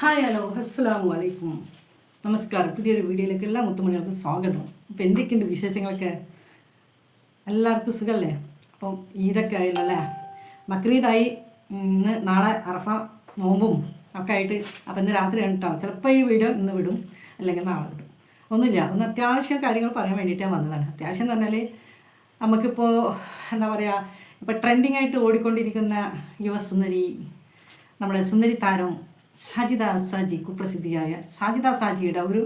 Hi hello. അസ്സാം വലൈക്കും നമസ്കാരം. പുതിയൊരു വീഡിയോയിലേക്ക് എല്ലാ മുത്തുമണികൾക്കും സ്വാഗതം. അപ്പോൾ എന്തൊക്കെയുണ്ട് വിശേഷങ്ങളൊക്കെ? എല്ലാവർക്കും സുഖമല്ലേ അപ്പം ഈദൊക്കെ ആയല്ലോ അല്ലേ? ബക്രീദായി ഇന്ന് നാളെ അറഫ നോമ്പും ഒക്കെ ആയിട്ട് അപ്പം ഇന്ന് രാത്രി കേട്ടോ ചിലപ്പോൾ ഈ വീഡിയോ ഇന്ന് വിടും അല്ലെങ്കിൽ നാളെ വിടും. ഒന്നുമില്ല. ഒന്ന് അത്യാവശ്യം കാര്യങ്ങൾ പറയാൻ വേണ്ടിയിട്ടാണ് വന്നതാണ്. അത്യാവശ്യം എന്ന് പറഞ്ഞാൽ നമുക്കിപ്പോൾ എന്താ പറയുക ഇപ്പോൾ ട്രെൻഡിങ് ആയിട്ട് ഓടിക്കൊണ്ടിരിക്കുന്ന യുവസുന്ദരി നമ്മുടെ സുന്ദരി താരം സാജിദ സാജി കുപ്രസിദ്ധിയായ സാജിത സാജിയുടെ ഒരു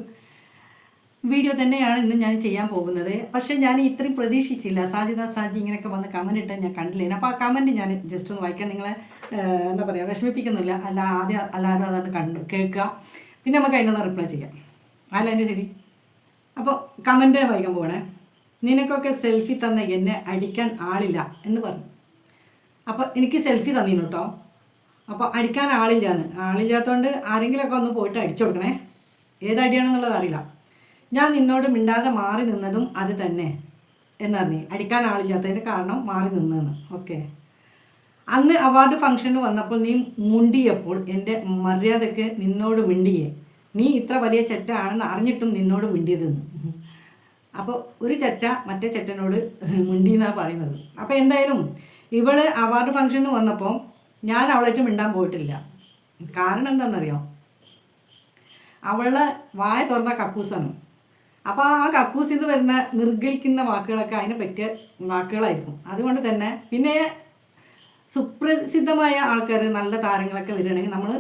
വീഡിയോ തന്നെയാണ് ഇന്ന് ഞാൻ ചെയ്യാൻ പോകുന്നത്. പക്ഷേ ഞാൻ ഇത്രയും പ്രതീക്ഷിച്ചില്ല. സാജിത സാജി ഇങ്ങനെയൊക്കെ വന്ന് കമന്റ് ഇട്ട് ഞാൻ കണ്ടില്ലേനെ അപ്പോൾ ആ കമന്റ് ഞാൻ ജസ്റ്റ് ഒന്ന് വായിക്കാൻ നിങ്ങളെ എന്താ പറയുക വിഷമിപ്പിക്കുന്നില്ല. അല്ല ആദ്യം എല്ലാവരും അതാണ് കണ്ട് കേൾക്കുക. പിന്നെ നമുക്ക് അതിനുള്ള റിപ്ലൈ ചെയ്യാം. അല്ല എന്റെ ശരി? അപ്പോൾ കമന്റ് വായിക്കാൻ പോകണേ നിനക്കൊക്കെ സെൽഫി തന്ന എന്നെ അടിക്കാൻ ആളില്ല എന്ന് പറഞ്ഞു. അപ്പോൾ എനിക്ക് സെൽഫി തന്നീനു കേട്ടോ അപ്പോൾ അടിക്കാൻ ആളില്ലാന്ന്. ആളില്ലാത്തതുകൊണ്ട് ആരെങ്കിലുമൊക്കെ ഒന്ന് പോയിട്ട് അടിച്ചു കൊടുക്കണേ. ഏതടിയാണെന്നുള്ളത് അറിയില്ല. ഞാൻ നിന്നോട് മിണ്ടാതെ മാറി നിന്നതും അത് തന്നെ എന്നറിഞ്ഞു അടിക്കാൻ ആളില്ലാത്തതിന് കാരണം മാറി നിന്നതെന്ന്. ഓക്കെ. അന്ന് അവാർഡ് ഫംഗ്ഷന് വന്നപ്പോൾ നീ മുണ്ടിയപ്പോൾ എന്റെ മര്യാദയ്ക്ക് നിന്നോട് മിണ്ടിയേ. നീ ഇത്ര വലിയ ചെറ്റ ആണെന്ന് അറിഞ്ഞിട്ടും നിന്നോട് മിണ്ടിയതെന്ന്. അപ്പോൾ ഒരു ചെറ്റ മറ്റേ ചെറ്റനോട് മിണ്ടി എന്നാണ് പറയുന്നത്. അപ്പോൾ എന്തായാലും ഇവൾ അവാർഡ് ഫംഗ്ഷന് വന്നപ്പോൾ ഞാൻ അവളായിട്ട് മിണ്ടാൻ പോയിട്ടില്ല. കാരണം എന്താണെന്നറിയോ? അവളെ വായ തുറന്ന കക്കൂസാണ്. അപ്പോൾ ആ കക്കൂസിൽ നിന്ന് വരുന്ന നിർഗളിക്കുന്ന വാക്കുകളൊക്കെ അതിനെ പറ്റിയ വാക്കുകളായിരിക്കും. അതുകൊണ്ട് തന്നെ പിന്നെ സുപ്രസിദ്ധമായ ആൾക്കാർ നല്ല താരങ്ങളൊക്കെ വരികയാണെങ്കിൽ നമ്മൾ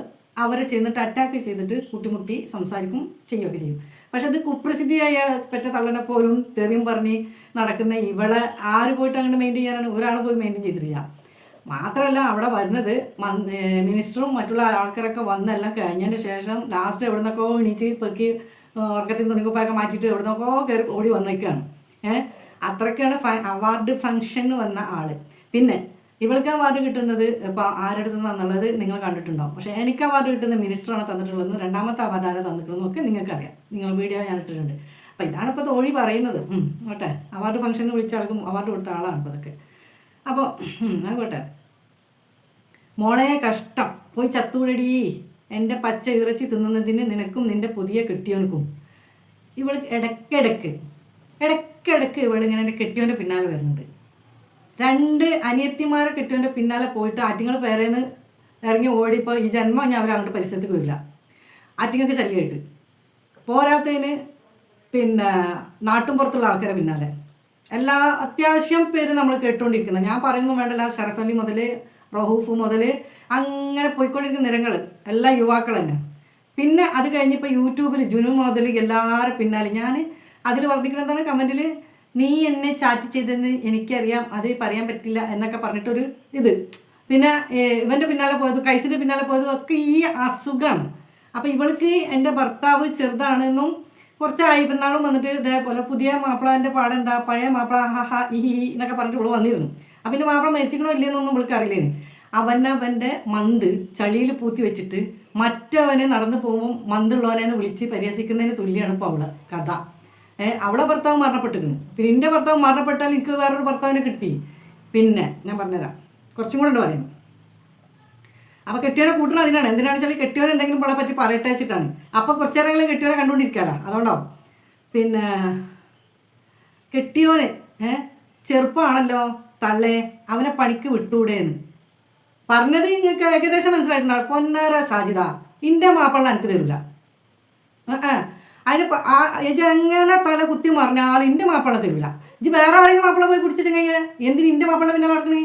അവരെ ചെന്നിട്ട് അറ്റാക്ക് ചെയ്തിട്ട് കുട്ടിമുട്ടി സംസാരിക്കും ചെയ്യുകയൊക്കെ ചെയ്യും. പക്ഷെ അത് കുപ്രസിദ്ധിയായ പെറ്റ തള്ളനെ പോലും തെറിയും പറഞ്ഞ് നടക്കുന്ന ഇവളെ ആര് പോയിട്ട് അങ്ങോട്ട് മെയിന്റെയിൻ ചെയ്യാനാണ്? ഒരാൾ പോയി മെയിന്റെയിൻ ചെയ്തിട്ടില്ല. മാത്രമല്ല അവിടെ വരുന്നത് മിനിസ്റ്ററും മറ്റുള്ള ആൾക്കാരൊക്കെ വന്നെല്ലാം കഴിഞ്ഞതിന് ശേഷം ലാസ്റ്റ് എവിടെ നിന്നൊക്കെ എണീച്ച് പെക്കി ഉറക്കത്തിൽ തുണിക്കുപ്പായൊക്കെ മാറ്റിയിട്ട് എവിടെ നിന്നൊക്കെ കയറി ഓടി വന്നേക്കാണ്. ഏഹ് അത്രയ്ക്കാണ് അവാർഡ് ഫംഗ്ഷന് വന്ന ആൾ പിന്നെ ഇവൾക്ക് അവാർഡ് കിട്ടുന്നത് ഇപ്പോൾ ആരുടെ നിന്നാന്നുള്ളത് നിങ്ങൾ കണ്ടിട്ടുണ്ടാവും. പക്ഷേ എനിക്ക് അവാർഡ് കിട്ടുന്ന മിനിസ്റ്ററാണ് തന്നിട്ടുള്ളത് രണ്ടാമത്തെ അവാർഡ് ആരാ തന്നിട്ടുള്ളതെന്നൊക്കെ നിങ്ങൾക്കറിയാം. നിങ്ങൾ വീഡിയോ ഞാൻ ഇട്ടിട്ടുണ്ട്. അപ്പോൾ ഇതാണ് ഇപ്പോൾ തോഴി പറയുന്നത്. ഓട്ടെ. അവാർഡ് ഫംഗ്ഷന് വിളിച്ച ആൾക്കും അവാർഡ് കൊടുത്ത ആളാണ് ഇപ്പോൾ ഇതൊക്കെ അപ്പോൾ ആയിക്കോട്ടെ. മോളെ കഷ്ടം. പോയി ചത്തൂടടി. എന്റെ പച്ച ഇറച്ചി തിന്നുന്നതിന് നിനക്കും നിന്റെ പുതിയ കെട്ടിയവനക്കും ഇവൾ ഇടയ്ക്കിടയ്ക്ക് ഇടയ്ക്കിടയ്ക്ക് ഇവൾ ഇങ്ങനെ എന്റെ കെട്ടിയവന്റെ പിന്നാലെ വരുന്നുണ്ട്. രണ്ട് അനിയത്തിമാരെ കെട്ടിയവന്റെ പിന്നാലെ പോയിട്ട് ആറ്റിങ്ങൾ പേരേന്ന് ഇറങ്ങി ഓടിപ്പോൾ ഈ ജന്മം ഞാൻ അവരങ്ങോട്ട് പരിസരത്ത് പോയില്ല ആറ്റിങ്ങൾക്ക് ശല്യമായിട്ട് പോരാത്തതിന് പിന്നെ നാട്ടും പുറത്തുള്ള ആൾക്കാരെ പിന്നാലെ. എല്ലാ അത്യാവശ്യം പേര് നമ്മൾ കേട്ടുകൊണ്ടിരിക്കുന്നത് ഞാൻ പറയുന്നു വേണ്ടല്ല ഷറഫ് അലി മുതൽ റഹൂഫ് മുതൽ അങ്ങനെ പോയിക്കൊണ്ടിരിക്കുന്ന നിരങ്ങൾ എല്ലാ യുവാക്കൾ തന്നെ. പിന്നെ അത് കഴിഞ്ഞപ്പോൾ യൂട്യൂബിൽ ജുനു മുതൽ എല്ലാവരും പിന്നാലെ ഞാൻ അതിൽ വർദ്ധിക്കുന്ന എന്താണ്? കമന്റിൽ നീ എന്നെ ചാറ്റ് ചെയ്തെന്ന് എനിക്കറിയാം അത് പറയാൻ പറ്റില്ല എന്നൊക്കെ പറഞ്ഞിട്ടൊരു ഇത്. പിന്നെ ഇവന്റെ പിന്നാലെ പോയത് കൈസിന്റെ പിന്നാലെ പോയതും ഒക്കെ ഈ അസുഖമാണ് അപ്പോൾ ഇവൾക്ക് എന്റെ ഭർത്താവ് ചെറുതാണെന്നും കുറച്ചായി പെരുന്നാളും നാളും വന്നിട്ട് ഇതേപോലെ പുതിയ മാപ്പിളാന്റെ പാടം എന്താ പഴയ മാപ്പിള ഹ ഹ ഈ ഹി എന്നൊക്കെ പറഞ്ഞിട്ട് ഇവിടെ വന്നിരുന്നു. അപ്പം പിന്നെ മാപ്പിള മരിച്ചിക്കണോ ഇല്ലയെന്നൊന്നും ഇവൾക്ക് അറിയില്ലേന്. അവനവന്റെ മന്ത് ചളിയിൽ പൂത്തി വെച്ചിട്ട് മറ്റവനെ നടന്നു പോകുമ്പോൾ മന്തുള്ളവനെന്ന് വിളിച്ച് പരിഹസിക്കുന്നതിന് തുല്യമാണ് ഇപ്പോൾ അവളെ. കഥ. അവളെ ഭർത്താവ് മരണപ്പെട്ടിരുന്നു. പിന്നെ എന്റെ ഭർത്താവ് മരണപ്പെട്ടാൽ എനിക്ക് വേറൊരു ഭർത്താവിനെ കിട്ടി. പിന്നെ ഞാൻ പറഞ്ഞുതരാം. കുറച്ചും കൂടെ ഉണ്ട് പറയുന്നു അപ്പൊ കെട്ടിയവനെ കൂട്ടണം അതിനാണ്? എന്തിനാണ് വെച്ചാൽ കെട്ടിയവൻ എന്തെങ്കിലും പോളെ പറ്റി പറയട്ടെ വെച്ചിട്ടാണ്. അപ്പൊ കുറച്ചു നേരമെങ്കിലും കെട്ടിയവനെ കണ്ടുകൊണ്ടിരിക്കാലോ അതുകൊണ്ടാവും. പിന്നെ കെട്ടിയോനെ ചെറുപ്പമാണല്ലോ തള്ളേ അവനെ പണിക്ക് വിട്ടൂടേന്ന്. പറഞ്ഞത് നിങ്ങൾക്ക് ഏകദേശം മനസ്സിലായിട്ടുണ്ടാവും പൊന്നാര സാധ്യത. ഇന്റെ മാപ്പിള്ള എനിക്ക് തരില്ല. അതിന് എങ്ങനെ തല കുത്തി മറിഞ്ഞാൽ ഇന്റെ മാപ്പിള തരില്ല. ഇത് വേറെ ആരെങ്കിലും മാപ്പിള പോയി പിടിച്ച ചെങ്ങയ്യ എന്തിന് ഇന്റെ മാപ്പിള പിന്നെ നടക്കണേ?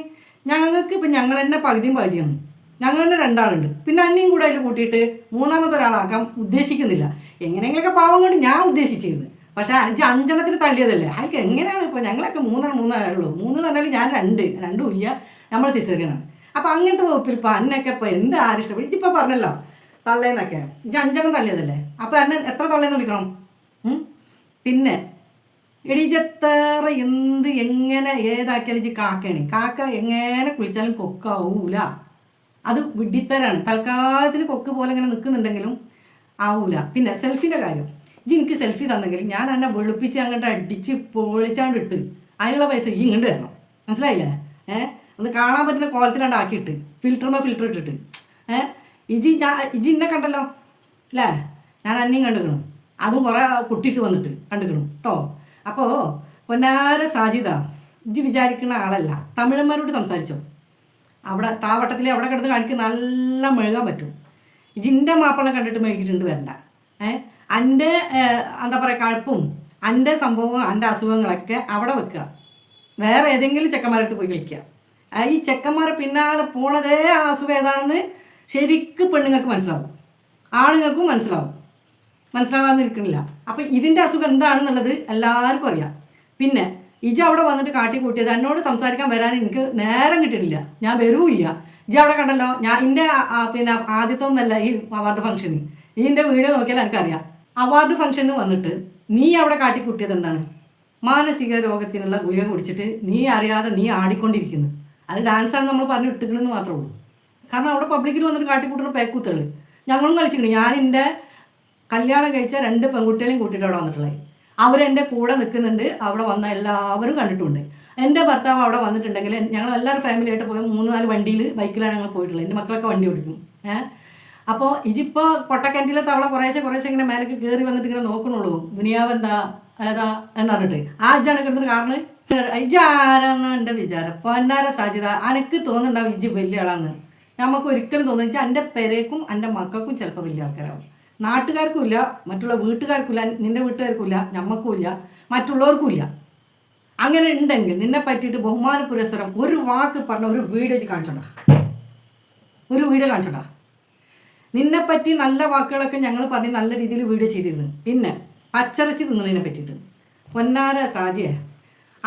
ഞങ്ങൾക്ക് ഇപ്പം ഞങ്ങൾ തന്നെ പകുതിയും പകുതിയാണ്. തന്നെ രണ്ടാളുണ്ട്. പിന്നെ അന്നെയും കൂടെ അതിൽ കൂട്ടിയിട്ട് മൂന്നാമത്തെ ഒരാളാക്കാൻ ഉദ്ദേശിക്കുന്നില്ല. എങ്ങനെയെങ്കിലൊക്കെ പാവം കൊണ്ട് ഞാൻ ഉദ്ദേശിച്ചിരുന്നു. പക്ഷേ അഞ്ച് അഞ്ചെണ്ണത്തിന് തള്ളിയതല്ലേ? അയാൾക്ക് എങ്ങനെയാണ് ഇപ്പോൾ ഞങ്ങളൊക്കെ മൂന്നാണ് മൂന്നാളുള്ളൂ. മൂന്ന് പറഞ്ഞാൽ ഞാൻ രണ്ട്. രണ്ടും ഇല്ല. നമ്മൾ സിസ്റ്ററിനാണ് അപ്പോൾ അങ്ങനത്തെ വകുപ്പിൽ ഇപ്പോൾ അന്നൊക്കെ ഇപ്പോൾ എന്ത് ആരും ഇഷ്ടപ്പെടും ഇതിപ്പോൾ പറഞ്ഞല്ലോ തള്ളേന്നൊക്കെ. ഇജ്ജ് അഞ്ചെണ്ണം തള്ളിയതല്ലേ? അപ്പോൾ എന്നെ എത്ര തള്ളേന്ന് വിളിക്കണം? പിന്നെ എടീജത്തേറ എന്ത് എങ്ങനെ ഏതാക്കിയാലും ഇജ്ജ് കാക്കയാണ്. കാക്ക എങ്ങനെ കുളിച്ചാലും കൊക്കാവൂല. അത് വിഡ്ഢിത്തരാണ്. തൽക്കാലത്തിന് കൊക്ക് പോലെ ഇങ്ങനെ നിൽക്കുന്നുണ്ടെങ്കിലും ആവൂല. പിന്നെ സെൽഫിന്റെ കാര്യം. ഇജ് എനിക്ക് സെൽഫി തന്നെങ്കിൽ ഞാൻ എന്നെ വെളുപ്പിച്ച് അങ്ങോട്ട് അടിച്ച് പൊളിച്ചാണ്ട് ഇട്ട് അതിനുള്ള പൈസ ഈ ഇങ്ങോട്ട് തരണം. മനസ്സിലായില്ലേ? ഏഹ് ഒന്ന് കാണാൻ പറ്റുന്ന കോലത്തിലാണ്ട് ആക്കിയിട്ട്. ഫിൽറ്ററുമ്പോൾ ഫിൽറ്റർ ഇട്ടിട്ട്. ഏഹ് ഇജി ഞാൻ ഇജി ഇന്നെ കണ്ടല്ലോ? അല്ലേ ഞാൻ അന്നെയും കണ്ടുക്കണം. അതും കുറേ കുട്ടിയിട്ട് വന്നിട്ട് കണ്ടുക്കണം കേട്ടോ അപ്പോൾ പൊന്നാര സാജിത ഇജ്ജ് വിചാരിക്കുന്ന ആളല്ല. തമിഴന്മാരോട് സംസാരിച്ചോ? അവിടെ താവട്ടത്തിൽ അവിടെ കിടന്ന് കാണിക്ക് നല്ല മെഴുകാൻ പറ്റും. ജിന്റെ മാപ്പിളെ കണ്ടിട്ട് മെഴുകിയിട്ടുണ്ട് വരണ്ട. ഏ? എന്റെ എന്താ പറയുക കഴപ്പും എന്റെ സംഭവവും എന്റെ അസുഖങ്ങളൊക്കെ അവിടെ വെക്കുക. വേറെ ഏതെങ്കിലും ചെക്കന്മാരടുത്ത് പോയി കളിക്കുക. ഈ ചെക്കന്മാരെ പിന്നാലെ പോണതേ ആ അസുഖം ഏതാണെന്ന് ശരിക്ക് പെണ്ണുങ്ങൾക്ക് മനസ്സിലാവും. ആണുങ്ങൾക്കും മനസ്സിലാവും. മനസ്സിലാകാതെ നിൽക്കുന്നില്ല അപ്പം ഇതിന്റെ അസുഖം എന്താണെന്നുള്ളത് എല്ലാവർക്കും അറിയാം. പിന്നെ ഇജ അവിടെ വന്നിട്ട് കാട്ടി കൂട്ടിയത് എന്നോട് സംസാരിക്കാൻ വരാൻ എനിക്ക് നേരം കിട്ടിയിട്ടില്ല. ഞാൻ വരൂല്ല. ഇജ അവിടെ കണ്ടല്ലോ ഞാൻ എന്റെ പിന്നെ ആദ്യത്തെ ഒന്നല്ല ഈ അവാർഡ് ഫംഗ്ഷന് ഇതിന്റെ വീഡിയോ നോക്കിയാൽ എനിക്കറിയാം. അവാർഡ് ഫംഗ്ഷന് വന്നിട്ട് നീ അവിടെ കാട്ടി കൂട്ടിയത് എന്താണ്? മാനസിക രോഗത്തിനുള്ള ഗുളിക കുടിച്ചിട്ട് നീ അറിയാതെ നീ ആടിക്കൊണ്ടിരിക്കുന്നു. അത് ഡാൻസാണ് നമ്മൾ പറഞ്ഞു ഇട്ടിക്കണമെന്ന് മാത്രമേ ഉള്ളൂ. കാരണം അവിടെ പബ്ലിക്കിൽ വന്നിട്ട് കാട്ടിക്കൂട്ടുന്ന പേക്കൂത്തുകൾ ഞങ്ങളും കളിച്ചിട്ടുണ്ട്. ഞാൻ എന്റെ കല്യാണം കഴിച്ച രണ്ട് പെൺകുട്ടികളെയും കൂട്ടിയിട്ട് അവിടെ വന്നിട്ടുള്ളത്. അവരെന്റെ കൂടെ നിൽക്കുന്നുണ്ട്. അവിടെ വന്ന എല്ലാവരും കണ്ടിട്ടുണ്ട്. എന്റെ ഭർത്താവ് അവിടെ വന്നിട്ടുണ്ടെങ്കിൽ ഞങ്ങൾ എല്ലാവരും ഫാമിലി ആയിട്ട് പോയി മൂന്ന് നാല് വണ്ടിയിൽ ബൈക്കിലാണ് ഞങ്ങൾ പോയിട്ടുള്ളത്. എന്റെ മക്കളൊക്കെ വണ്ടി ഓടിക്കും. ഏഹ് അപ്പോൾ ഇതിപ്പോൾ പൊട്ടക്കന്റിലെ തവള കുറേശ്ശെ കുറേശ്ശെ ഇങ്ങനെ മേലേക്ക് കയറി വന്നിട്ട് ഇങ്ങനെ നോക്കണുള്ളൂ ദുനിയാവ് എന്താ? ഏതാ? എന്ന് പറഞ്ഞിട്ട്. ആ ഇജാണ് കിട്ടുന്നത് കാരണം ഇജാരാന്ന് എന്റെ വിചാരം. പൊന്നാര സാധ്യത അനക്ക് തോന്നുന്നുണ്ടാവും ഇജ്ജ് വലിയ ആളാന്ന്. നമുക്ക് ഒരിക്കലും തോന്നുന്നു വെച്ചാൽ എന്റെ പേരേക്കും എന്റെ മക്കൾക്കും ചിലപ്പോൾ വലിയ ആൾക്കാരാവും. നാട്ടുകാർക്കും ഇല്ല മറ്റുള്ള വീട്ടുകാർക്കും ഇല്ല നിന്റെ വീട്ടുകാർക്കും ഇല്ല മറ്റുള്ളവർക്കുമില്ല. അങ്ങനെ ഉണ്ടെങ്കിൽ നിന്നെ പറ്റിയിട്ട് ബഹുമാന പുരസ്സരം ഒരു വാക്ക് പറഞ്ഞ ഒരു വീഡിയോ കാണിച്ചോണ്ടാ. ഒരു വീഡിയോ കാണിച്ചോണ്ടാ. നിന്നെ പറ്റി നല്ല വാക്കുകളൊക്കെ ഞങ്ങൾ പറഞ്ഞ് നല്ല രീതിയിൽ വീഡിയോ ചെയ്തിരുന്നു. പിന്നെ പച്ചറച്ചി തിന്നതിനെ പറ്റിയിട്ട്. പൊന്നാര സാജിയെ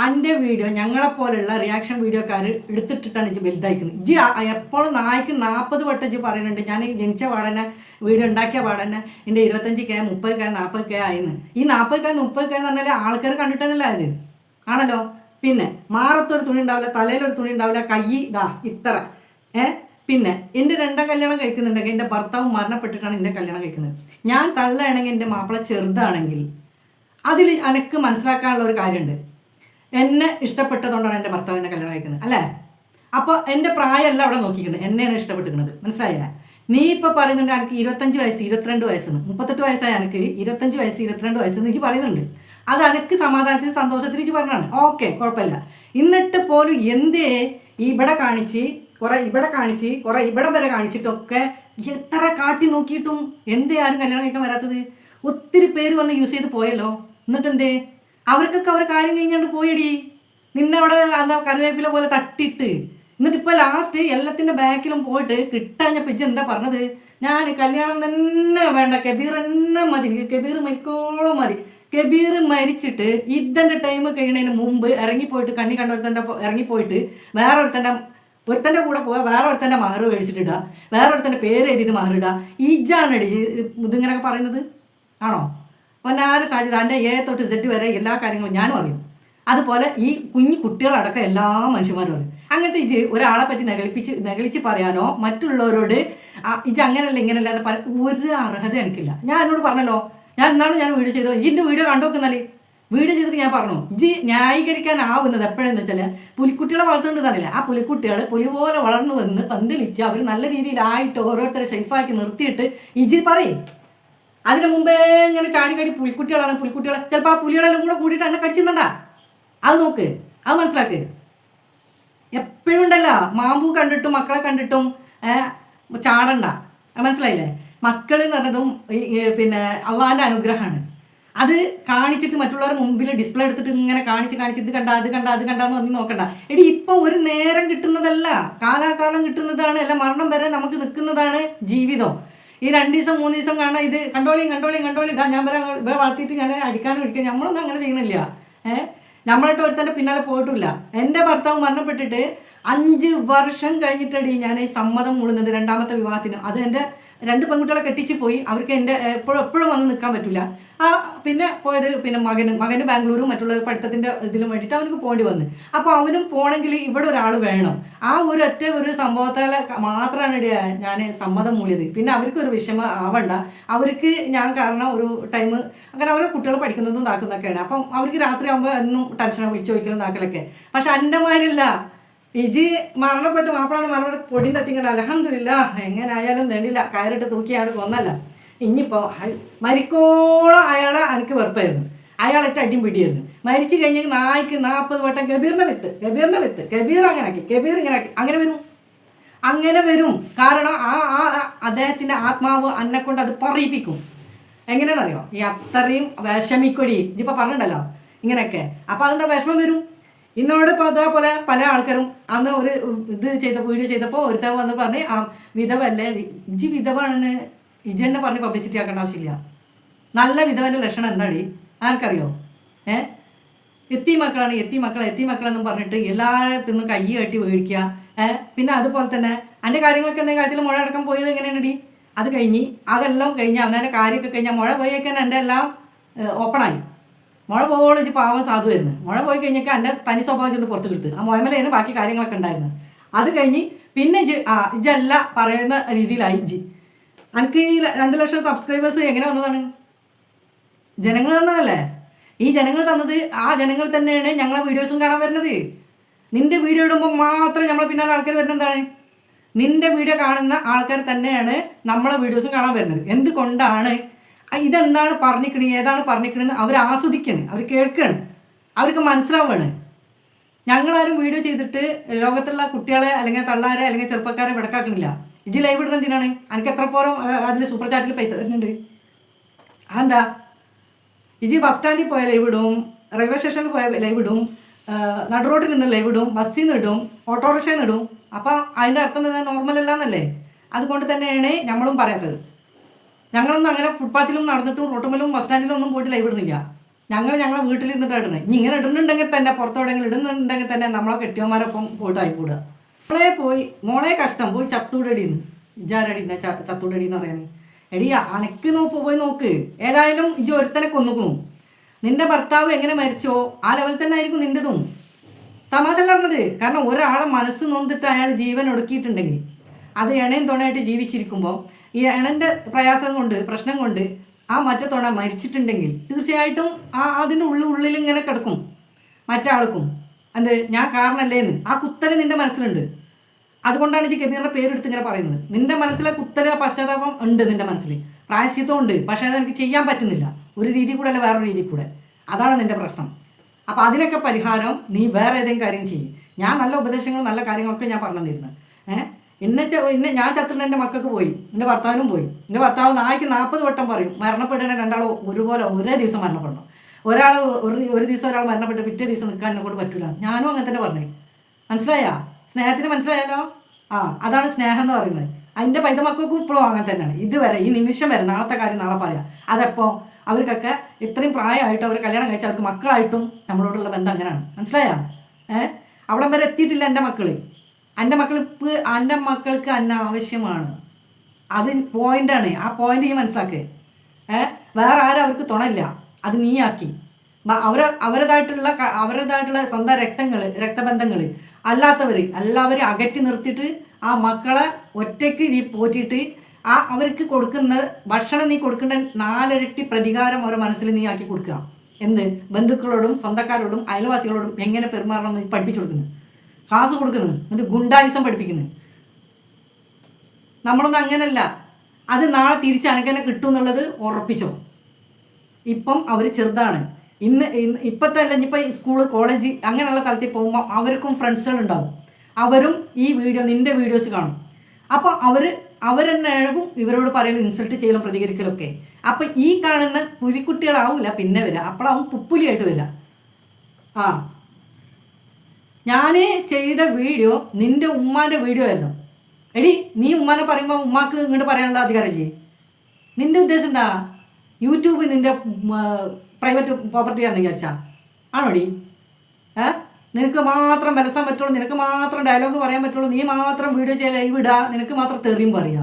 എന്റെ വീഡിയോ ഞങ്ങളെപ്പോലുള്ള റിയാക്ഷൻ വീഡിയോക്കാർ എടുത്തിട്ടിട്ടാണ് ഇജ്ജ് വലുതായിക്കുന്നത്. ഇജ്ജ് എപ്പോഴും നായ്ക്ക് നാൽപ്പത് വട്ടം ഇജ്ജ് പറയുന്നുണ്ട്. ഞാൻ ജനിച്ച പാടന്നെ വീഡിയോ ഉണ്ടാക്കിയ പാടന്നെ എന്റെ ഇരുപത്തഞ്ച് കെ മുപ്പത് കെ നാൽപ്പത് കെ ആയിന്ന്. ഈ നാൽപ്പത് കെ മുപ്പത് കെ എന്ന് പറഞ്ഞാൽ ആൾക്കാർ കണ്ടിട്ടല്ലേ അത് ആണല്ലോ? പിന്നെ മാറത്തൊരു തുണി ഉണ്ടാവില്ല തലയിലൊരു തുണി ഉണ്ടാവില്ല കൈ ഇതാ ഇത്ര. ഏ? പിന്നെ എന്റെ രണ്ടാം കല്യാണം കഴിക്കുന്നുണ്ടെങ്കിൽ എന്റെ ഭർത്താവ് മരണപ്പെട്ടിട്ടാണ് എന്റെ കല്യാണം കഴിക്കുന്നത്. ഞാൻ തള്ളയാണെങ്കിൽ എന്റെ മാപ്പിള ചെറുതാണെങ്കിൽ അതിൽ എനിക്ക് മനസ്സിലാക്കാനുള്ള ഒരു കാര്യമുണ്ട്. എന്നെ ഇഷ്ടപ്പെട്ടതുകൊണ്ടാണ് എന്റെ ഭർത്താവ് എന്നെ കല്യാണം കഴിക്കുന്നത് അല്ലേ? അപ്പോൾ എന്റെ പ്രായമല്ല അവിടെ നോക്കിക്കുന്നത് എന്നെയാണ് ഇഷ്ടപ്പെട്ടിരിക്കുന്നത്. മനസ്സിലായില്ല? നീ ഇപ്പോൾ പറയുന്നുണ്ട് എനിക്ക് ഇരുപത്തഞ്ച് വയസ്സ് ഇരുപത്തിരണ്ട് വയസ്സെന്ന്. മുപ്പത്തെട്ട് വയസ്സായ എനിക്ക് ഇരുപത്തഞ്ച് വയസ്സ് ഇരുപത്തിരണ്ട് വയസ്സെന്ന് എനിക്ക് പറയുന്നുണ്ട്. അത് അനക്ക് സമാധാനത്തിന് സന്തോഷത്തിന് എനിക്ക് പറഞ്ഞാണ് ഓക്കെ കുഴപ്പമില്ല. എന്നിട്ട് പോലും എന്തേ ഇവിടെ കാണിച്ച് കുറെ ഇവിടെ കാണിച്ച് കുറെ ഇവിടെ വരെ കാണിച്ചിട്ടൊക്കെ എത്ര കാട്ടി നോക്കിയിട്ടും എന്തേ ആരും കല്യാണം കഴിക്കാൻ വരാത്തത്? ഒത്തിരി പേര് വന്ന് യൂസ് ചെയ്ത് പോയല്ലോ. എന്നിട്ട് എന്തേ? അവർക്കൊക്കെ അവർ കാര്യം കഴിഞ്ഞാണ്ട് പോയടി. നിന്നെ അവിടെ എന്താ കറിവേപ്പില പോലെ തട്ടിയിട്ട്. എന്നിട്ട് ഇപ്പോൾ ലാസ്റ്റ് എല്ലാത്തിന്റെ ബാക്കിലും പോയിട്ട് കിട്ടാഞ്ഞപ്പോൾ ഇജ്ജ് എന്താ പറഞ്ഞത്? ഞാൻ കല്യാണം തന്നെ വേണ്ട കബീർ തന്നെ മതി കബീർ മരിക്കോളം മതി. കബീർ മരിച്ചിട്ട് ഇതെന്റെ ടൈം കഴിയുന്നതിന് മുമ്പ് ഇറങ്ങിപ്പോയിട്ട് കണ്ണി കണ്ടൊരുത്തന്റെ ഇറങ്ങിപ്പോയിട്ട് വേറെ ഒരുത്തന്റെ ഒരുത്തന്റെ കൂടെ പോയാൽ വേറെ ഒരുത്തന്റെ മാറി മേടിച്ചിട്ടിടുക വേറെ ഒരുത്തന്റെ പേര് എഴുതിയിട്ട് മഹറിടുക ഇജാണടി ഇതിങ്ങനെയൊക്കെ പറയുന്നത്? ആണോ? പൊന്നാര സാധ്യത എന്റെ എ തൊട്ട് സെറ്റ് വരെ എല്ലാ കാര്യങ്ങളും ഞാനും അറിയും. അതുപോലെ ഈ കുഞ്ഞു കുട്ടികളടക്കം എല്ലാ മനുഷ്യന്മാരും അറിയും. അങ്ങനത്തെ ഇജ് ഒരാളെ പറ്റി നകളിപ്പിച്ച് നകളിച്ച് പറയാനോ മറ്റുള്ളവരോട് ഇജ് അങ്ങനല്ല ഇങ്ങനല്ല എന്ന് പറയാൻ ഒരു അർഹത എനിക്കില്ല. ഞാൻ എന്നോട് പറഞ്ഞല്ലോ ഞാൻ എന്നാണ് ഞാൻ വീഡിയോ ചെയ്തത് ഇജിന്റെ വീഡിയോ കണ്ടു നോക്കുന്നാലേ വീഡിയോ ചെയ്തിട്ട് ഞാൻ പറഞ്ഞു ഇജി ന്യായീകരിക്കാനാവുന്നത് എപ്പോഴെന്ന് വെച്ചാൽ പുലിക്കുട്ടികളെ വളർത്തുന്നതല്ല ആ പുലിക്കുട്ടികൾ പുലി പോലെ വളർന്നു വന്ന് പന്തലിച്ച് അവർ നല്ല രീതിയിലായിട്ട് ഓരോരുത്തരെ സേഫാക്കി നിർത്തിയിട്ട് ഇജി പറയും. അതിന് മുമ്പേ ഇങ്ങനെ ചാടിക്കടി പുലിക്കുട്ടികളാണ് പുലിക്കുട്ടികളെ ചിലപ്പോൾ ആ പുലികളെല്ലാം കൂടെ കൂടിയിട്ട് എന്നെ കടിച്ചിട്ടുണ്ടാ അത് നോക്ക് അത് മനസ്സിലാക്ക്. എപ്പോഴും ഉണ്ടല്ലോ. മാമ്പൂ കണ്ടിട്ടും മക്കളെ കണ്ടിട്ടും ചാടണ്ട. മനസ്സിലായില്ലേ? മക്കൾ എന്ന് പറഞ്ഞതും പിന്നെ അള്ളാഹിന്റെ അനുഗ്രഹമാണ്. അത് കാണിച്ചിട്ട് മറ്റുള്ളവരുടെ മുമ്പിൽ ഡിസ്പ്ലേ എടുത്തിട്ട് ഇങ്ങനെ കാണിച്ച് കാണിച്ച് ഇത് കണ്ട അത് കണ്ട അത് കണ്ടാന്ന് പറഞ്ഞ് നോക്കണ്ട. എടി ഇപ്പൊ ഒരു നേരം കിട്ടുന്നതല്ല. കാലാകാലം കിട്ടുന്നതാണ്. അല്ല മരണം വരെ നമുക്ക് നിൽക്കുന്നതാണ് ജീവിതം. ഈ രണ്ട് ദിവസം മൂന്ന് ദിവസം കാണാൻ ഇത് കണ്ടോളിയും കണ്ടോളിയും കണ്ടോളിയും. ഇതാ ഞാൻ വരെ വളർത്തിയിട്ട് ഞാൻ അടിക്കാനും ഇടിക്കാൻ നമ്മളൊന്നും അങ്ങനെ ചെയ്യണില്ല ഏഹ് നമ്മളായിട്ട് ഒരുത്തന്റെ പിന്നാലെ പോയിട്ടില്ല. എന്റെ ഭർത്താവ് മരണപ്പെട്ടിട്ട് അഞ്ച് വർഷം കഴിഞ്ഞിട്ടടി ഞാൻ ഈ സമ്മതം മൂടുന്നത് രണ്ടാമത്തെ വിവാഹത്തിന്. അത് എന്റെ രണ്ട് പെൺകുട്ടികളെ കെട്ടിച്ച് പോയി അവർക്ക് എന്റെ എപ്പോഴും എപ്പോഴും വന്ന് നിൽക്കാൻ പറ്റില്ല ആ പിന്നെ പോയത് പിന്നെ മകന് മകന് ബാംഗ്ലൂരും മറ്റുള്ള പഠിത്തത്തിന്റെ ഇതിലും വേണ്ടിയിട്ട് അവനക്ക് പോകേണ്ടി വന്ന്. അപ്പോൾ അവനും പോകണമെങ്കിൽ ഇവിടെ ഒരാൾ വേണം. ആ ഒരു ഒറ്റ ഒരു സംഭവത്താൽ മാത്രമാണ് ഞാൻ സമ്മതം മൂടിയത്. പിന്നെ അവർക്ക് ഒരു വിഷമം ആവണ്ട. അവർക്ക് ഞാൻ കാരണം ഒരു ടൈം അങ്ങനെ അവരുടെ കുട്ടികൾ പഠിക്കുന്നതും താക്കുന്നതൊക്കെയാണ് അപ്പം അവർക്ക് രാത്രി ആകുമ്പോൾ എന്നും ടെൻഷനാണ് വിളിച്ചു ചോദിക്കണം ഇതാക്കലൊക്കെ. പക്ഷെ എന്റെ ഇജി മരണപ്പെട്ട്. മാപ്പിളാണ് മരണപ്പെട്ട് പൊടിയും തട്ടിങ്ങണ്ട അലഹമില്ല എങ്ങനായാലും നേടില്ല കയറിട്ട് തൂക്കിയാണ് കൊന്നല്ല. ഇനിയിപ്പോൾ മരിക്കോളം അയാളെ എനിക്ക് വെറുപ്പായിരുന്നു. അയാളെട്ട് അടിയും പിടിയായിരുന്നു. മരിച്ചു കഴിഞ്ഞാൽ നായ്ക്ക് നാൽപ്പത് വട്ടം ഗബീറിനെ വിത്ത് ഗബീർ അങ്ങനെ ആക്കി ഗബീർ ഇങ്ങനെ ആക്കി അങ്ങനെ വരും. അങ്ങനെ വരും. കാരണം ആ ആ ആ അദ്ദേഹത്തിന്റെ ആത്മാവ് എന്നെ കൊണ്ട് അത് പറയിപ്പിക്കും. എങ്ങനെയാണെന്നറിയോ? ഈ അത്രയും വിഷമിക്കൊടി. ഇതിപ്പോൾ പറഞ്ഞിട്ടുണ്ടല്ലോ. ഇങ്ങനെയൊക്കെ. അപ്പോൾ അതിന്റെ വിഷമം വരും? എന്നോട് ഇപ്പോൾ അതേപോലെ പല ആൾക്കാരും അന്ന് ഒരു ഇത് ചെയ്ത വീഡിയോ ചെയ്തപ്പോൾ ഒരുത്തൻ വന്ന് പറഞ്ഞ് ആ വിധവല്ലേ? ഇജി വിധവാണെന്ന് ഇജി തന്നെ പറഞ്ഞ് പബ്ലിസിറ്റി ആക്കേണ്ട ആവശ്യമില്ല. നല്ല വിധവന്റെ ലക്ഷണം എന്താണ് ആർക്കറിയോ? ഏ? എത്തി മക്കളാണ് എത്തി മക്കൾ എത്തി മക്കളെന്നും പറഞ്ഞിട്ട് എല്ലായിടത്തു നിന്നും കൈ കെട്ടി മേടിക്കുക ഏഹ് പിന്നെ അതുപോലെ തന്നെ അതിന്റെ കാര്യങ്ങളൊക്കെ എന്തെങ്കിലും കാര്യത്തിൽ മുഴ അടക്കം പോയത് എങ്ങനെയാണെടി? അത് കഴിഞ്ഞ് അതെല്ലാം കഴിഞ്ഞ് അവനവന്റെ കാര്യമൊക്കെ കഴിഞ്ഞാൽ മുഴ പോയേക്കാൻ എന്റെ എല്ലാം ഓപ്പണായി മുഴ പോകോളം ഇച്ച് പാവം സാധുവായിരുന്നു മുഴ പോയി കഴിഞ്ഞാൽ എന്റെ തനി സ്വഭാവം ചെന്ന് പുറത്ത് ആ മുഴമലയാണ് ബാക്കി കാര്യങ്ങളൊക്കെ ഉണ്ടായിരുന്നത് അത് കഴിഞ്ഞ് പിന്നെ ഇജ് ആ ഇജല്ല പറയുന്ന രീതിയിലായി ഇഞ്ചി എനിക്ക് ഈ രണ്ട് ലക്ഷം സബ്സ്ക്രൈബേഴ്സ് എങ്ങനെ വന്നതാണ്? ജനങ്ങൾ തന്നതല്ലേ? ഈ ജനങ്ങൾ തന്നത് ആ ജനങ്ങൾ തന്നെയാണ് ഞങ്ങളെ വീഡിയോസും കാണാൻ വരുന്നത്. നിന്റെ വീഡിയോ ഇടുമ്പോൾ മാത്രം നമ്മളെ പിന്നാലെ ആൾക്കാർ വരുന്നത് എന്താണ്? നിന്റെ വീഡിയോ കാണുന്ന ആൾക്കാർ തന്നെയാണ് നമ്മളെ വീഡിയോസും കാണാൻ വരുന്നത്. എന്തുകൊണ്ടാണ് ഇതെന്താണ് പറഞ്ഞിക്കണ് ഏതാണ് പറഞ്ഞിക്കണെന്ന് അവർ ആസ്വദിക്കണ് അവർ കേൾക്കണം അവർക്ക് മനസ്സിലാവുകയാണ് ഞങ്ങളാരും വീഡിയോ ചെയ്തിട്ട് ലോകത്തുള്ള കുട്ടികളെ അല്ലെങ്കിൽ തള്ളാരെ അല്ലെങ്കിൽ ചെറുപ്പക്കാരെ വിടക്കാക്കണില്ല. ഇജ് ലൈവ് ഇടുന്നത് എന്തിനാണ്? എനിക്ക് എത്ര പോരം അതിൽ സൂപ്പർ ചാറ്റിൽ പൈസ തരുന്നുണ്ട്? അതെന്താ? ഇജി ബസ് സ്റ്റാൻഡിൽ പോയ ലൈവ് ഇടും റെയിൽവേ സ്റ്റേഷനിൽ പോയ ലൈവ് ഇടും നടു റോഡിൽ നിന്ന് ലൈവ് ഇടും ബസ്സിൽ നിന്ന് ഇടും ഓട്ടോറിക്ഷയിൽ നിന്ന് ഇടും. അപ്പം അതിന്റെ അർത്ഥം എന്താ? നോർമൽ അല്ലാന്നല്ലേ? അതുകൊണ്ട് തന്നെയാണ് നമ്മളും പറയാത്തത്. ഞങ്ങളൊന്നും അങ്ങനെ ഫുട്പാത്തിലും നടന്നിട്ടും റോട്ടുമലും ബസ് സ്റ്റാൻഡിലും ഒന്നും പോയിട്ട് ലൈവ് ഇടുന്നില്ല. ഞങ്ങൾ ഞങ്ങളെ വീട്ടിലിരുന്നിട്ടാണ് ഇടുന്നത് ഇനി ഇങ്ങനെ ഇടുന്നുണ്ടെങ്കിൽ തന്നെ പുറത്തോടെങ്കിലും ഇടുന്നുണ്ടെങ്കിൽ തന്നെ നമ്മളെ കെട്ടിയന്മാരൊപ്പം പോയിട്ട് ആയിക്കൂടുക മോളെ പോയി മോളെ കഷ്ടം. പോയി ചത്തൂടടിന്ന്. വിചാരടി ചത്തൂടടി എന്ന് പറയാൻ എടി അനക്ക് നോക്ക് പോയി നോക്ക്. ഏതായാലും ഇജ് ഒരുത്തനെ കൊന്നുക്കണു. നിന്റെ ഭർത്താവ് എങ്ങനെ മരിച്ചോ ആ ലെവൽ തന്നെ ആയിരിക്കും നിന്റെതും തമാശ പറഞ്ഞത്. കാരണം ഒരാളെ മനസ്സ് നൊന്നിട്ട് അയാൾ ജീവൻ ഒടുക്കിയിട്ടുണ്ടെങ്കിൽ അത് എണയും തുണയായിട്ട് ജീവിച്ചിരിക്കുമ്പോൾ ഈ എണന്റെ പ്രയാസം കൊണ്ട് പ്രശ്നം കൊണ്ട് ആ മറ്റേ തുണ മരിച്ചിട്ടുണ്ടെങ്കിൽ തീർച്ചയായിട്ടും ആ അതിന്റെ ഉള്ളിൽ ഉള്ളിൽ ഇങ്ങനെ കിടക്കും മറ്റാൾക്കും. എന്ത്? ഞാൻ കാരണല്ലേന്ന് ആ കുത്തൽ നിന്റെ മനസ്സിലുണ്ട്. അതുകൊണ്ടാണ് ഈ കബീറിന്റെ പേരെടുത്ത് ഇങ്ങനെ പറയുന്നത്. നിന്റെ മനസ്സിലെ കുത്തൽ പശ്ചാത്താപം ഉണ്ട് നിന്റെ മനസ്സിൽ. പ്രായശ്ചിത്വം ഉണ്ട് പക്ഷേ അത് എനിക്ക് ചെയ്യാൻ പറ്റുന്നില്ല. ഒരു രീതി കൂടെ അല്ല വേറൊരു രീതി കൂടെ. അതാണ് നിന്റെ പ്രശ്നം. അപ്പോൾ അതിനൊക്കെ പരിഹാരം നീ വേറെ ഏതെങ്കിലും കാര്യം ചെയ്യും. ഞാൻ നല്ല ഉപദേശങ്ങളും നല്ല കാര്യങ്ങളൊക്കെ ഞാൻ പറഞ്ഞു തന്നിരുന്നത് ഏഹ്? എന്നെ ഇന്ന് ഞാൻ ചത്തിട്ട് എന്റെ മക്കൾക്ക് പോയി. എന്റെ ഭർത്താവിനും പോയി. എന്റെ ഭർത്താവ് നായ്ക്ക് നാൽപ്പത് വട്ടം പറയും മരണപ്പെടുന്ന രണ്ടാൾ ഒരുപോലെ ഒരേ ദിവസം മരണപ്പെടണം. ഒരാൾ ഒരു ഒരു ദിവസം ഒരാൾ മരണപ്പെട്ട് പിറ്റേ ദിവസം നിൽക്കാൻ എന്നെ കൊണ്ട് പറ്റില്ല ഞാനും അങ്ങനെ തന്നെ പറഞ്ഞു. മനസ്സിലായാ? സ്നേഹത്തിന് മനസ്സിലായാലോ ആ അതാണ് സ്നേഹം എന്ന് പറയുന്നത്. അതിന്റെ പൈത മക്കൾക്കും ഇപ്പോഴും അങ്ങനെ തന്നെയാണ്. ഇതുവരെ ഈ നിമിഷം വരെ നാളത്തെ കാര്യം നാളെ പറയാം. അതെപ്പോൾ അവർക്കൊക്കെ ഇത്രയും പ്രായമായിട്ട് അവർ കല്യാണം കഴിച്ച അവർക്ക് മക്കളായിട്ടും നമ്മളോടുള്ള ബന്ധം അങ്ങനെയാണ്. മനസ്സിലായാ? ഏഹ് അവിടം വരെ എത്തിയിട്ടില്ല എന്റെ മക്കൾ എന്റെ മക്കൾ ഇപ്പോൾ എന്റെ മക്കൾക്ക് അന്ന ആവശ്യമാണ്. അത് പോയിന്റാണ് ആ പോയിന്റ് നീ മനസ്സിലാക്കുക ഏ? വേറെ ആരും അവർക്ക് തുണയില്ല. അത് നീയാക്കി അവരെ അവരതായിട്ടുള്ള അവരതായിട്ടുള്ള സ്വന്തം രക്തങ്ങൾ രക്തബന്ധങ്ങൾ അല്ലാത്തവർ എല്ലാവരും അകറ്റി നിർത്തിയിട്ട് ആ മക്കളെ ഒറ്റയ്ക്ക് നീ പോറ്റിയിട്ട് ആ അവർക്ക് കൊടുക്കുന്ന ഭക്ഷണം നീ കൊടുക്കേണ്ട നാലിരട്ടി പ്രതികാരം അവരുടെ മനസ്സിൽ നീ ആക്കി കൊടുക്കുക. എന്ത്? ബന്ധുക്കളോടും സ്വന്തക്കാരോടും അയൽവാസികളോടും എങ്ങനെ പെരുമാറണം നീ പഠിപ്പിച്ചു കൊടുക്കുന്നു. ക്ലാസ് കൊടുക്കുന്നത് എന്നിട്ട് ഗുണ്ടായുസം പഠിപ്പിക്കുന്നത്. നമ്മളൊന്നും അങ്ങനല്ല. അത് നാളെ തിരിച്ച് അനക്കനെ കിട്ടും എന്നുള്ളത് ഉറപ്പിച്ചോ? ഇപ്പം അവർ ചെറുതാണ്. ഇന്ന് ഇപ്പോഴത്തെ അല്ല ഇനിയിപ്പോൾ സ്കൂൾ കോളേജ് അങ്ങനെയുള്ള തലത്തിൽ പോകുമ്പോൾ അവർക്കും ഫ്രണ്ട്സുകൾ ഉണ്ടാവും. അവരും ഈ വീഡിയോ നിന്റെ വീഡിയോസ് കാണും. അപ്പോൾ അവർ അവരെന്നെ അഴകും ഇവരോട് പറയലും ഇൻസൾട്ട് ചെയ്യലും പ്രതികരിക്കലൊക്കെ. അപ്പം ഈ കാണുന്ന പുലിക്കുട്ടികളാവില്ല പിന്നെ വരിക അപ്പോഴാവും പുപ്പുലിയായിട്ട് വരിക ആ. ഞാൻ ചെയ്ത വീഡിയോ നിന്റെ ഉമ്മാന്റെ വീഡിയോ ആയിരുന്നു. എടി നീ ഉമ്മാനെ പറയുമ്പോൾ ഉമ്മാക്ക് ഇങ്ങോട്ട് പറയാനുള്ള അധികാരമില്ലേ? നിന്റെ ഉദ്ദേശം എന്താ? യൂട്യൂബ് നിന്റെ പ്രൈവറ്റ് പ്രോപ്പർട്ടി ആണെന്ന് വിചാരിച്ചാ? ആണോടി? ഏ? നിനക്ക് മാത്രം വിലസാൻ പറ്റുള്ളൂ നിനക്ക് മാത്രം ഡയലോഗ് പറയാൻ പറ്റുള്ളൂ നീ മാത്രം വീഡിയോ ചെയ്യാൻ ലൈവ് ഇടുക നിനക്ക് മാത്രം തെറിയും പറയുക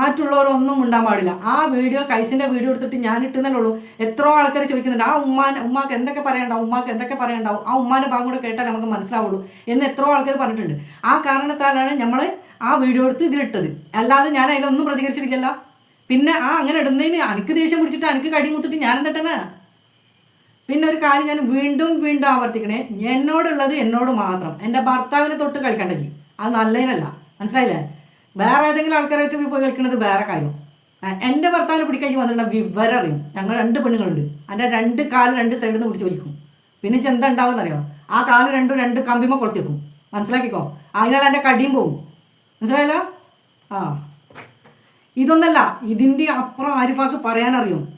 മറ്റുള്ളവരൊന്നും ഉണ്ടാൻ പാടില്ല. ആ വീഡിയോ കൈസിന്റെ വീഡിയോ എടുത്തിട്ട് ഞാൻ ഇട്ടുന്നല്ലേ ഉള്ളൂ. എത്രയോ ആൾക്കാർ ചോദിക്കുന്നുണ്ട് ആ ഉമ്മാൻ ഉമ്മാക്ക് എന്തൊക്കെ പറയണ്ടാവും ഉമ്മാക്ക് എന്തൊക്കെ പറയണ്ടാവും ആ ഉമ്മാന്റെ ഭാഗം കൂടെ കേട്ടാൽ നമുക്ക് മനസ്സിലാവുള്ളൂ. എന്ന് എത്രയോ ആൾക്കാർ പറഞ്ഞിട്ടുണ്ട്. ആ കാരണത്താലാണ് നമ്മൾ ആ വീഡിയോ എടുത്ത് ഇതിലിട്ടത്. അല്ലാതെ ഞാൻ അതിലൊന്നും പ്രതികരിച്ചിട്ടില്ലല്ലോ. പിന്നെ ആ അങ്ങനെ ഇടുന്നതിന് എനിക്ക് ദേഷ്യം പിടിച്ചിട്ട് എനിക്ക് കടി മുത്തിട്ട് ഞാൻ എന്തിട്ടാണ് പിന്നെ ഒരു കാര്യം ഞാൻ വീണ്ടും വീണ്ടും ആവർത്തിക്കണേ. എന്നോടുള്ളത് എന്നോട് മാത്രം. എന്റെ ഭർത്താവിനെ തൊട്ട് കളിക്കണ്ട അത് നല്ലതിനല്ല. മനസ്സിലായില്ലേ? വേറെ ഏതെങ്കിലും ആൾക്കാരായിട്ട് പോയി കളിക്കുന്നത് വേറെ കാര്യം. എന്റെ ഭർത്താവിനെ പിടിക്കാൻ വന്നിട്ടുള്ള വിവരം അറിയും. ഞങ്ങൾ രണ്ട് പെണ്ണുങ്ങളുണ്ട്. അതിന്റെ രണ്ട് കാൽ രണ്ട് സൈഡിൽ നിന്ന് പിടിച്ച് വലിക്കും. പിന്നെ ചെന്ത ഉണ്ടാവും അറിയാം ആ കാൽ രണ്ടും രണ്ട് കമ്പിമ കൊളുത്തി വെക്കും. മനസ്സിലാക്കിക്കോ? അതിനാൽ എന്റെ കടിയും പോകും മനസ്സിലായല്ലോ? ആ. ഇതൊന്നല്ല ഇതിന്റെ അപ്പുറം ആരിഫാക്ക് പറയാനറിയും.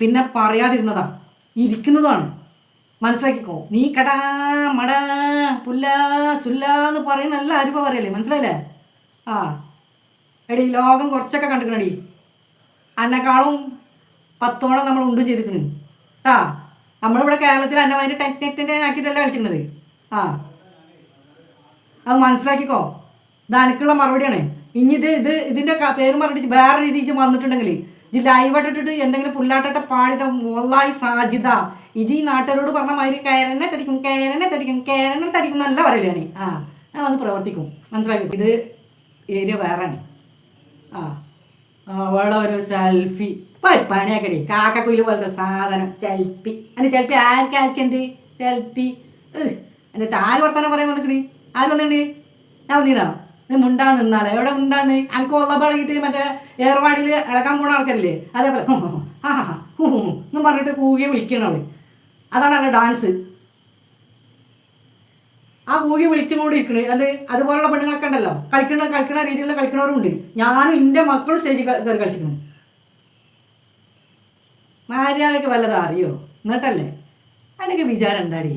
പിന്നെ പറയാതിരുന്നതാ. ഇരിക്കുന്നതാണ് മനസ്സിലാക്കിക്കോ? നീ കടാ മടാ പുല്ലാ സുല്ലാന്ന് പറയുന്നല്ല ആരിഫ പറയല്ലേ? മനസ്സിലായില്ലേ? ആ. എടി ലോകം കുറച്ചൊക്കെ കണ്ടിക്കണടി. അന്നെക്കാളും പത്തോളം നമ്മൾ ഉണ്ടും ചെയ്തിക്കണ്. ആ നമ്മളിവിടെ കേരളത്തിൽ അന്നമാതിരി ടെൻ ആക്കിയിട്ടല്ല കളിച്ചിരുന്നത് ആ. അത് മനസ്സിലാക്കിക്കോ. ഇതനക്കുള്ള മറുപടിയാണ്. ഇനി ഇത് ഇത് ഇതിന്റെ പേര് മറുപടി വേറെ രീതിയിൽ വന്നിട്ടുണ്ടെങ്കിൽ ഇത് ലൈവായിട്ടിട്ട് എന്തെങ്കിലും പുല്ലാട്ടട്ട പാടിട്ട് മുതലായി സാധ്യത. ഇജി ഈ നാട്ടുകാരോട് പറഞ്ഞ മാതിരി കയറനെ തടിക്കും കയറനെ തടിക്കും കയറനെ തടിക്കും എന്നല്ല പറയില്ല ആ ഞാൻ വന്ന് പ്രവർത്തിക്കും. മനസ്സിലാക്കി ഇത് ഏരിയ വേറാണ് ആ അവളെ ഒരു സെൽഫി പണിയാക്കടി. കാക്കക്കുയിൽ പോലത്തെ സാധനം ചെൽപ്പി അതിന് ചെൽപ്പി ആർക്ക് അയച്ചുണ്ട് ചെൽപ്പി എന്നിട്ട് ആര് വർത്താനം പറയാൻ വന്നിക്കടി ആര് വന്നിട്ടുണ്ട്? ഞാൻ വന്നിരുന്നോ? നീ മുണ്ടാ നിന്നാലേ എവിടെ മുണ്ടാന്ന്? എനിക്ക് ഉള്ള പഴകിട്ട് മറ്റേ ഏർവാടിയിൽ ഇളക്കാൻ പോണ ആൾക്കാരില്ലേ? അതേപോലെ ആ ഹാ ഹൂ. എന്നും പറഞ്ഞിട്ട് കൂകിയെ വിളിക്കണം അവൾ അതാണ് അവരുടെ ഡാൻസ് ആ കൂകി വിളിച്ചുകൊണ്ട് ഇരിക്കണ് അത് അതുപോലുള്ള പെണ്ണുങ്ങളൊക്കെ ഉണ്ടല്ലോ. കളിക്കണ കളിക്കണ രീതിയിലുള്ള കളിക്കണവരുണ്ട്. ഞാനും എന്റെ മക്കളും സ്റ്റേജിൽ കയറി കളിച്ചിരുന്നു മര്യാദയ്ക്ക് വല്ലതും അറിയോ? എന്നിട്ടല്ലേ അതിനൊക്കെ വിചാരം എന്താടി?